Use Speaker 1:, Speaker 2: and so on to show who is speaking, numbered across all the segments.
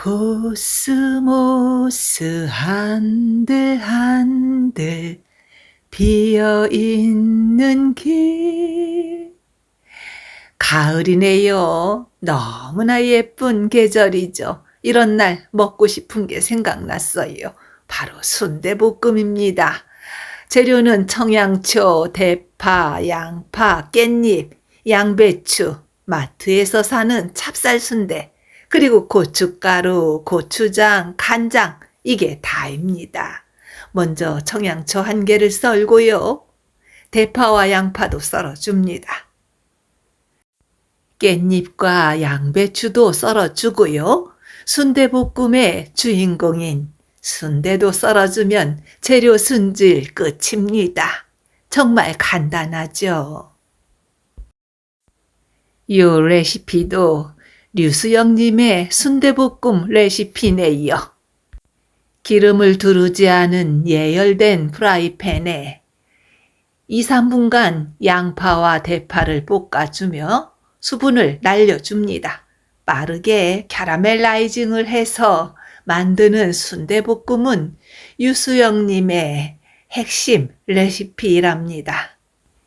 Speaker 1: 코스모스 한들 한들 비어 있는 길. 가을이네요. 너무나 예쁜 계절이죠. 이런 날 먹고 싶은 게 생각났어요. 바로 순대볶음입니다. 재료는 청양초, 대파, 양파, 깻잎, 양배추, 마트에서 사는 찹쌀 순대, 그리고 고춧가루, 고추장, 간장, 이게 다입니다. 먼저 청양초 한 개를 썰고요. 대파와 양파도 썰어줍니다. 깻잎과 양배추도 썰어주고요. 순대볶음의 주인공인 순대도 썰어주면 재료 순질 끝입니다. 정말 간단하죠. 이 레시피도 류수영님의 순대볶음 레시피네요. 기름을 두르지 않은 예열된 프라이팬에 2, 3분간 양파와 대파를 볶아주며 수분을 날려줍니다. 빠르게 캐러멜라이징을 해서 만드는 순대볶음은 유수영님의 핵심 레시피랍니다.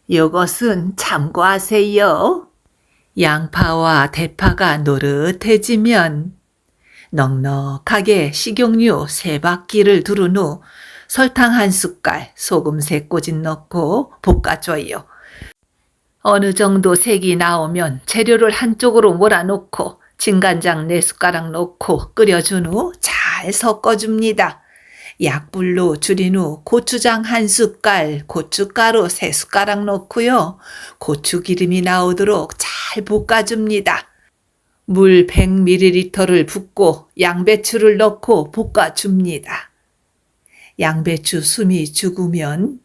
Speaker 1: 이것은 참고하세요. 양파와 대파가 노릇해지면 넉넉하게 식용유 세 바퀴를 두른 후 설탕 한 숟갈, 소금 세 꼬집 넣고 볶아줘요. 어느 정도 색이 나오면 재료를 한쪽으로 몰아놓고 진간장 네 숟가락 넣고 끓여준 후 잘 섞어줍니다. 약불로 줄인 후 고추장 한 숟갈, 고춧가루 세 숟가락 넣고요. 고추기름이 나오도록 잘 볶아줍니다. 물 100ml를 붓고 양배추를 넣고 볶아줍니다. 양배추 숨이 죽으면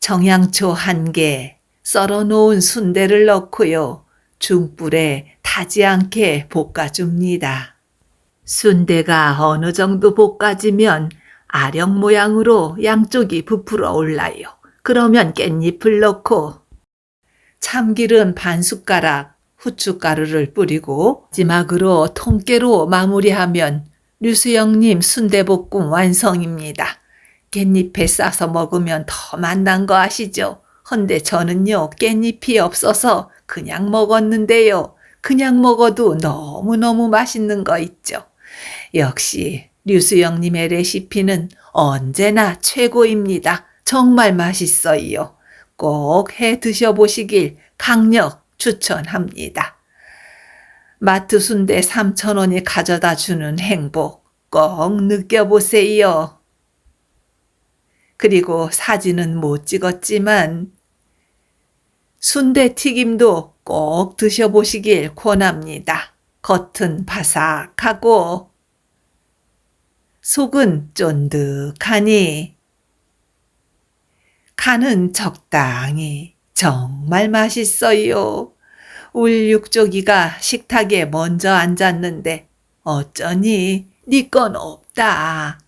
Speaker 1: 청양초 한 개, 썰어 놓은 순대를 넣고요. 중불에 타지 않게 볶아줍니다. 순대가 어느 정도 볶아지면 아령 모양으로 양쪽이 부풀어 올라요. 그러면 깻잎을 넣고 참기름 반 숟가락, 후춧가루를 뿌리고 마지막으로 통깨로 마무리하면 류수영님 순대볶음 완성입니다. 깻잎에 싸서 먹으면 더 맛난 거 아시죠? 헌데 저는요, 깻잎이 없어서 그냥 먹었는데요. 그냥 먹어도 너무너무 맛있는 거 있죠. 역시 류수영님의 레시피는 언제나 최고입니다. 정말 맛있어요. 꼭 해 드셔보시길 강력 추천합니다. 마트 순대 3,000원이 가져다 주는 행복 꼭 느껴보세요. 그리고 사진은 못 찍었지만 순대 튀김도 꼭 드셔보시길 권합니다. 겉은 바삭하고 속은 쫀득하니 간은 적당히 정말 맛있어요. 울 육조기가 식탁에 먼저 앉았는데 어쩌니 네 건 없다.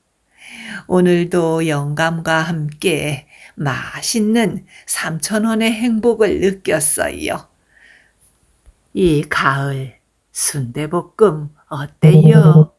Speaker 1: 오늘도 영감과 함께 맛있는 3천원의 행복을 느꼈어요. 이 가을 순대볶음 어때요?